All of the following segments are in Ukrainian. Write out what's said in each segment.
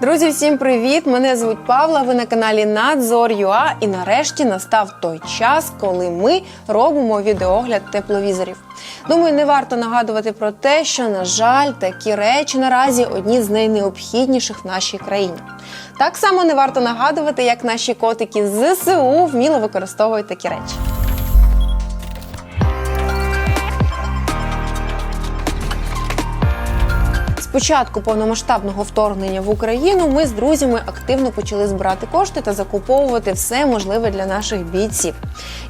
Друзі, всім привіт! Мене звуть Павла. Ви на каналі Надзор.ua і нарешті настав той час, коли ми робимо відеогляд тепловізорів. Думаю, не варто нагадувати про те, що, на жаль, такі речі наразі одні з найнеобхідніших в нашій країні. Так само не варто нагадувати, як наші котики з ЗСУ вміло використовують такі речі. Початку повномасштабного вторгнення в Україну ми з друзями активно почали збирати кошти та закуповувати все можливе для наших бійців.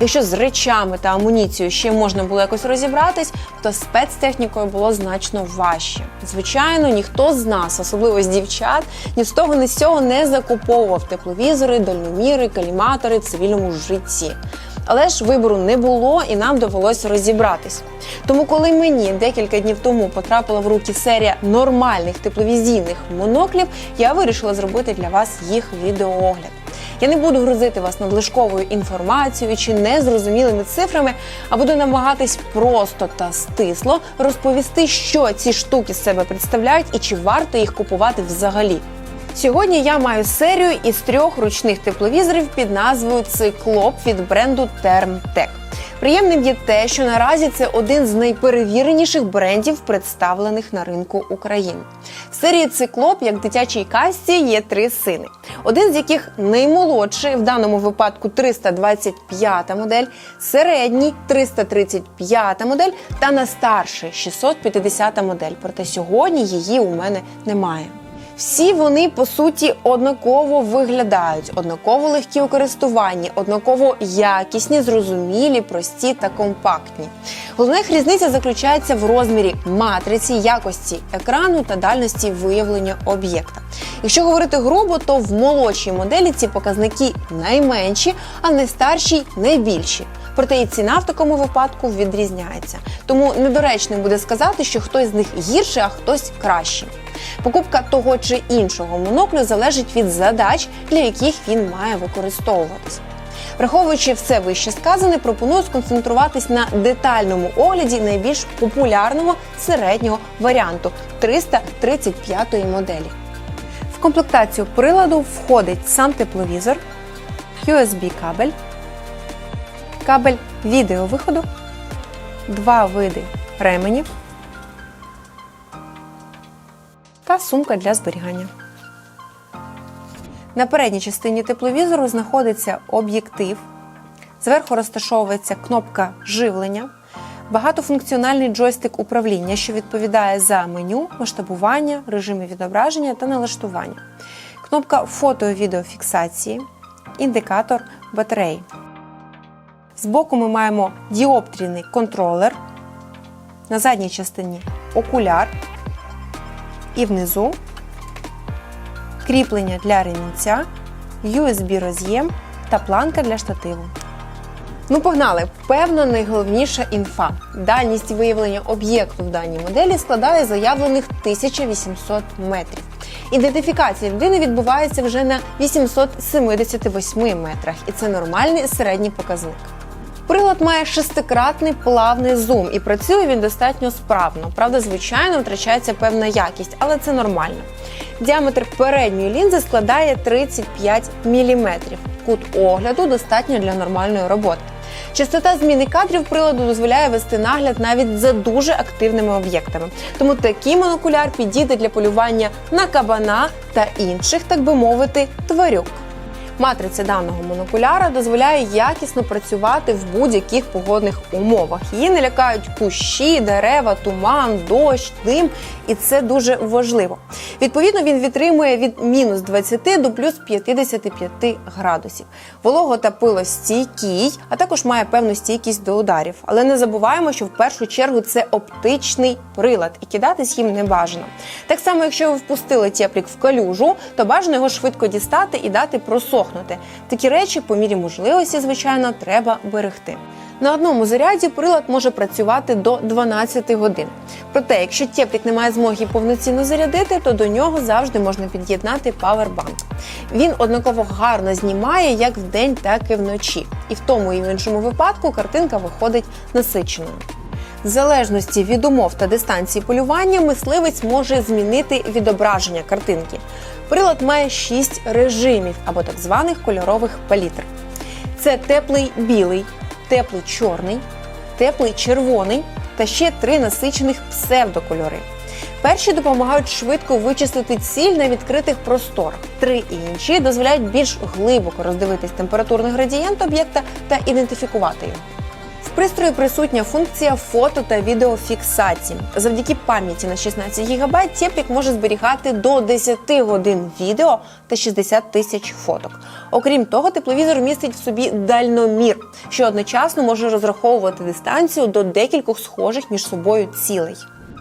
Якщо з речами та амуніцією ще можна було якось розібратись, то спецтехнікою було значно важче. Звичайно, ніхто з нас, особливо з дівчат, ні з того, ні з цього не закуповував тепловізори, дальноміри, каліматори цивільному житті. Але ж вибору не було, і нам довелося розібратись. Тому, коли мені декілька днів тому потрапила в руки серія нормальних тепловізійних моноклів, я вирішила зробити для вас їх відеоогляд. Я не буду грузити вас надлишковою інформацією чи незрозумілими цифрами, а буду намагатись просто та стисло розповісти, що ці штуки з себе представляють і чи варто їх купувати взагалі. Сьогодні я маю серію із трьох ручних тепловізорів під назвою Циклоп від бренду Termtec. Приємним є те, що наразі це один з найперевіреніших брендів, представлених на ринку України. В серії Циклоп, як дитячій касті, є три сини. Один з яких наймолодший, в даному випадку 325 модель, середній 335 модель та найстарший 650 модель. Проте сьогодні її у мене немає. Всі вони по суті однаково виглядають, однаково легкі у користуванні, однаково якісні, зрозумілі, прості та компактні. Головна їх різниця заключається в розмірі матриці, якості екрану та дальності виявлення об'єкта. Якщо говорити грубо, то в молодшій моделі ці показники найменші, а в найбільші. Проте і ціна в такому випадку відрізняється. Тому недоречно буде сказати, що хтось з них гірший, а хтось кращий. Покупка того чи іншого моноклю залежить від задач, для яких він має використовуватись. Враховуючи все вище сказане, пропоную сконцентруватись на детальному огляді найбільш популярного середнього варіанту 335 моделі. В комплектацію приладу входить сам тепловізор, USB-кабель, кабель відеовиходу, два види ременів та сумка для зберігання. На передній частині тепловізору знаходиться об'єктив. Зверху розташовується кнопка живлення, багатофункціональний джойстик управління, що відповідає за меню, масштабування, режими відображення та налаштування, кнопка фото-відеофіксації, індикатор батареї. Збоку ми маємо діоптрійний контролер, на задній частині окуляр і внизу кріплення для ремінця, USB роз'єм та планка для штативу. Ну, погнали! Певно, найголовніша інфа. Дальність виявлення об'єкту в даній моделі складає заявлених 1800 метрів. Ідентифікація людини відбувається вже на 878 метрах, і це нормальний середній показник. Прилад має шестикратний плавний зум і працює він достатньо справно. Правда, звичайно, втрачається певна якість, але це нормально. Діаметр передньої лінзи складає 35 мм. Кут огляду достатньо для нормальної роботи. Частота зміни кадрів приладу дозволяє вести нагляд навіть за дуже активними об'єктами. Тому такий монокуляр підійде для полювання на кабана та інших, так би мовити, тварюк. Матриця даного монокуляра дозволяє якісно працювати в будь-яких погодних умовах. Її не лякають кущі, дерева, туман, дощ, дим, і це дуже важливо. Відповідно, він відтримує від мінус 20 до плюс 55 градусів. Волого та пилостійкий, а також має певну стійкість до ударів. Але не забуваємо, що в першу чергу це оптичний прилад, і кидатись їм не бажано. Так само, якщо ви впустили теплік в калюжу, то бажано його швидко дістати і дати просохнути. Такі речі, по мірі можливості, звичайно, треба берегти. На одному заряді прилад може працювати до 12 годин. Проте, якщо теплік не має змоги повноцінно зарядити, то до нього завжди можна під'єднати павербанк. Він однаково гарно знімає як вдень, так і вночі. І в тому і в іншому випадку картинка виходить насиченою. В залежності від умов та дистанції полювання, мисливець може змінити відображення картинки. Прилад має шість режимів або так званих кольорових палітр. Це теплий білий, теплий чорний, теплий червоний та ще три насичених псевдокольори. Перші допомагають швидко вичислити ціль на відкритих просторах. Три інші дозволяють більш глибоко роздивитись температурний градієнт об'єкта та ідентифікувати його. В пристрої присутня функція фото та відеофіксації. Завдяки пам'яті на 16 ГБ Теплік може зберігати до 10 годин відео та 60 тисяч фоток. Окрім того, тепловізор містить в собі дальномір, що одночасно може розраховувати дистанцію до декількох схожих між собою цілей.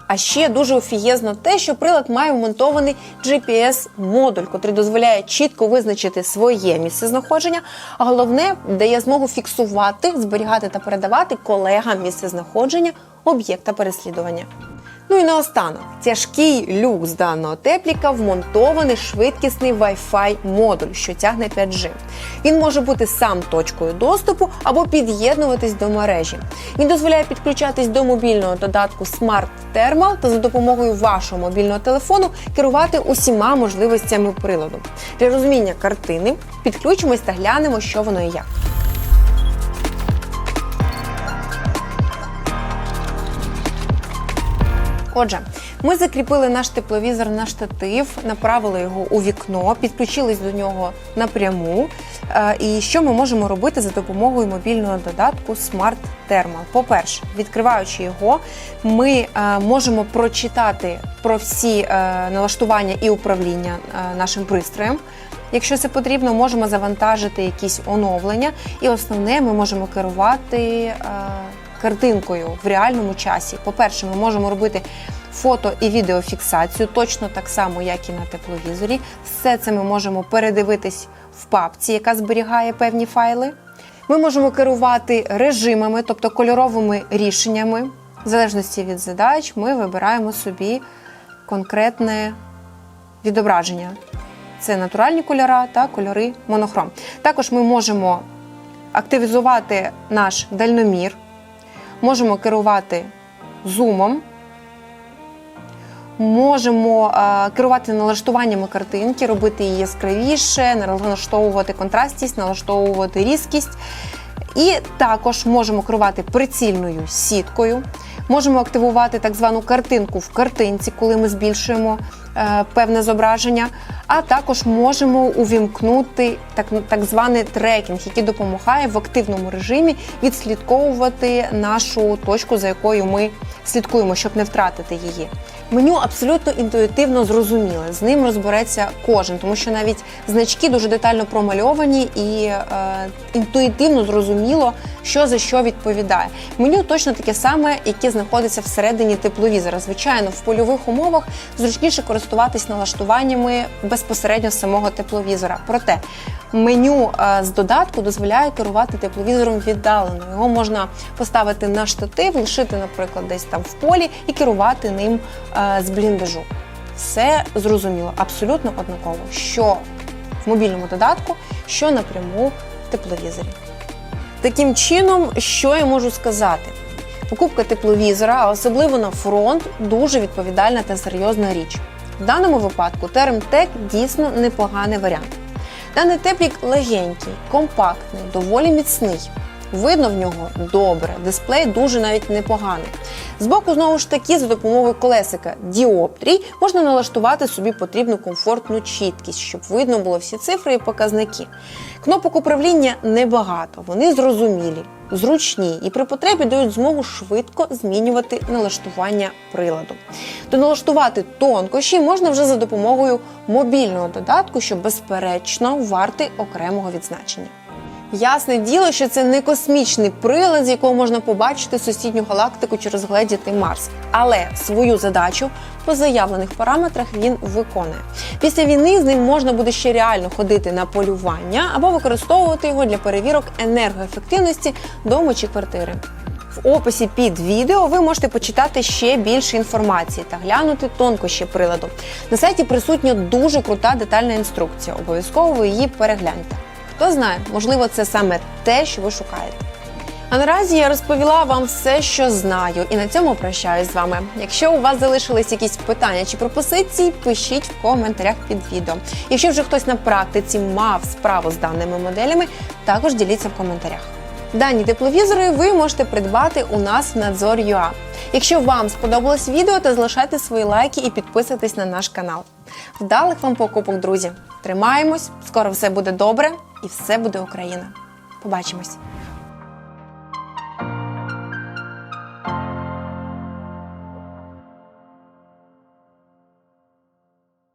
А ще дуже офігезно те, що прилад має вмонтований GPS-модуль, який дозволяє чітко визначити своє місце знаходження, а головне дає змогу фіксувати, зберігати та передавати колегам місце знаходження об'єкта переслідування. Ну і наостанок, тяжкий люкс даного тепліка вмонтований швидкісний Wi-Fi модуль, що тягне 5G. Він може бути сам точкою доступу або під'єднуватись до мережі. Він дозволяє підключатись до мобільного додатку Smart Thermal та за допомогою вашого мобільного телефону керувати усіма можливостями приладу. Для розуміння картини підключимось та глянемо, що воно і як. Отже, ми закріпили наш тепловізор на штатив, направили його у вікно, підключились до нього напряму. Е, І що ми можемо робити за допомогою мобільного додатку Smart Thermal? По-перше, відкриваючи його, ми е, можемо прочитати про всі е, налаштування і управління нашим пристроєм. Якщо це потрібно, можемо завантажити якісь оновлення, і основне, ми можемо керувати картинкою в реальному часі. По-перше, ми можемо робити фото і відеофіксацію точно так само, як і на тепловізорі. Все це ми можемо передивитись в папці, яка зберігає певні файли. Ми можемо керувати режимами, тобто кольоровими рішеннями. В залежності від задач, ми вибираємо собі конкретне відображення. Це натуральні кольори та кольори монохром. Також ми можемо активізувати наш дальномір, можемо керувати зумом, можемо е, керувати налаштуваннями картинки, робити її яскравіше, налаштовувати контрастність, налаштовувати різкість. І також можемо керувати прицільною сіткою. Можемо активувати так звану картинку в картинці, коли ми збільшуємо е, певне зображення. А також можемо увімкнути так, так званий трекінг, який допомагає в активному режимі відслідковувати нашу точку, за якою ми слідкуємо, щоб не втратити її. Меню абсолютно інтуїтивно зрозуміле. З ним розбереться кожен, тому що навіть значки дуже детально промальовані і е, інтуїтивно зрозуміло, що за що відповідає. Меню точно таке саме, яке знаходиться всередині тепловізора. Звичайно, в польових умовах зручніше користуватись налаштуваннями безпосередньо самого тепловізора. Проте меню е, з додатку дозволяє керувати тепловізором віддалено. Його можна поставити на штатив, лишити, наприклад, десь там в полі і керувати ним е, з бліндажу. Все зрозуміло, абсолютно однаково, що в мобільному додатку, що напряму в тепловізорі. Таким чином, що я можу сказати? Покупка тепловізора, а особливо на фронт, дуже відповідальна та серйозна річ. В даному випадку Термтек дійсно непоганий варіант. Даний теплік легенький, компактний, доволі міцний. Видно в нього добре, дисплей дуже навіть непоганий. Збоку, знову ж таки, за допомогою колесика діоптрій можна налаштувати собі потрібну комфортну чіткість, щоб видно було всі цифри і показники. Кнопок управління небагато, вони зрозумілі, зручні і при потребі дають змогу швидко змінювати налаштування приладу. Доналаштувати тонкощі можна вже за допомогою мобільного додатку, що безперечно вартий окремого відзначення. Ясне діло, що це не космічний прилад, з якого можна побачити сусідню галактику чи розгледіти Марс. Але свою задачу по заявлених параметрах він виконує. Після війни з ним можна буде ще реально ходити на полювання або використовувати його для перевірок енергоефективності дому чи квартири. В описі під відео ви можете почитати ще більше інформації та глянути тонкощі приладу. На сайті присутня дуже крута детальна інструкція. Обов'язково ви її перегляньте. Хто знає, можливо, це саме те, що ви шукаєте. А наразі я розповіла вам все, що знаю, і на цьому прощаюсь з вами. Якщо у вас залишились якісь питання чи пропозиції, пишіть в коментарях під відео. Якщо вже хтось на практиці мав справу з даними моделями, також діліться в коментарях. Дані тепловізори ви можете придбати у нас в Надзор.ua. Якщо вам сподобалось відео, то залишайте свої лайки і підписуйтесь на наш канал. Вдалих вам покупок, друзі! Тримаємось, скоро все буде добре і все буде Україна. Побачимось!